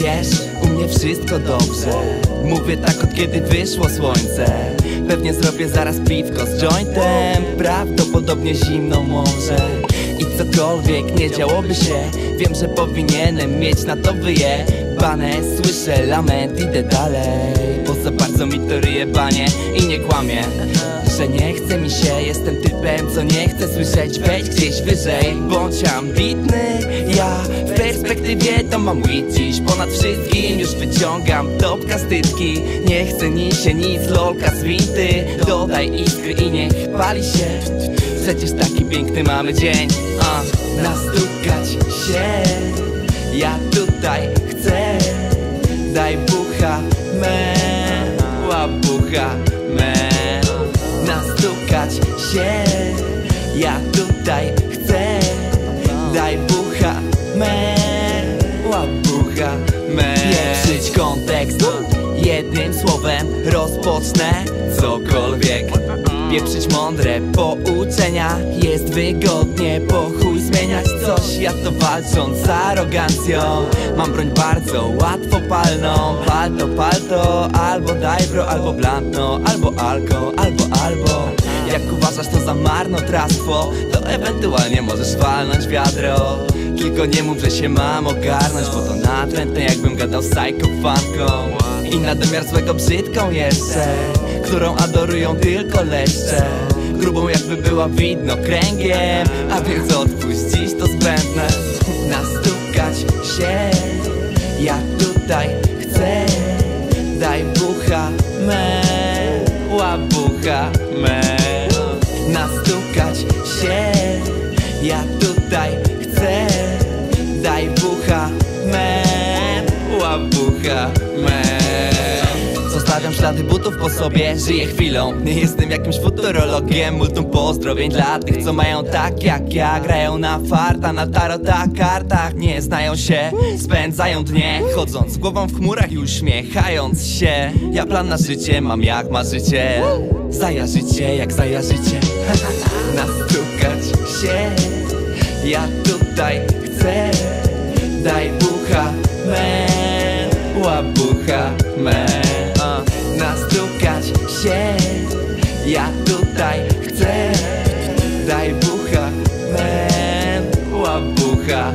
mnie wszystko dobrze. Mówię tak od kiedy wyszło słońce. Pewnie zrobię zaraz piwko z jointem. Prawdopodobnie zimną może. I cokolwiek nie działoby się Wiem, że powinienem mieć na to wyjebane. Słyszę lament, idę dalej bardzo mi to ryje banie i nie kłamie że nie chce mi się. Jestem typem, co nie chce słyszeć. Wejdź gdzieś wyżej, bądź ambitny. Ja w perspektywie to mam weed dziś Ponad wszystkim już wyciągam top kastytki Nie chcę ni się nic, lolka z winty. Dodaj iskry i niech pali się. Przecież taki piękny mamy dzień a, Nastukać się. Ja tutaj chcę. Daj bucha me Łabucha me Nastukać się Ja tutaj chcę. Daj bucha me Łabucha me Pieprzyć kontekst Jednym słowem rozpocznę cokolwiek. Pieprzyć mądre pouczenia Jest wygodnie po chuj zmieniać coś Ja to walcząc z arogancją. Mam broń bardzo łatwo palną. Palto, palto, albo daj bro, albo blantno Albo alko, albo, albo. Jak uważasz to za marnotrawstwo To ewentualnie możesz walnąć wiadro. Tylko nie mów, że się mam ogarnąć Bo to natrętne jakbym gadał psychofanką I na domiar złego brzydką jeszcze Którą adorują tylko leszcze Grubą jakby była widno kręgiem A więc odpuścić to zbędne Nastukać się. Ja tutaj chcę Daj bucha me Łabucha me. Nastukać się. Ja tutaj chcę Daj bucha me Łabucha me Zostawiam ślady butów po sobie, żyję chwilą. Nie jestem jakimś futurologiem Multum pozdrowień dla tych, co mają tak jak ja. Grają na farta, na tarota kartach Nie znają się, spędzają dnie Chodząc głową w chmurach i uśmiechając się. Ja plan na życie mam jak ma życie. Zajarzycie jak zajarzycie Nastukać się. Ja tutaj chcę. Daj bucha me Łabucha me Ja tutaj chcę. Daj bucha me Łabucha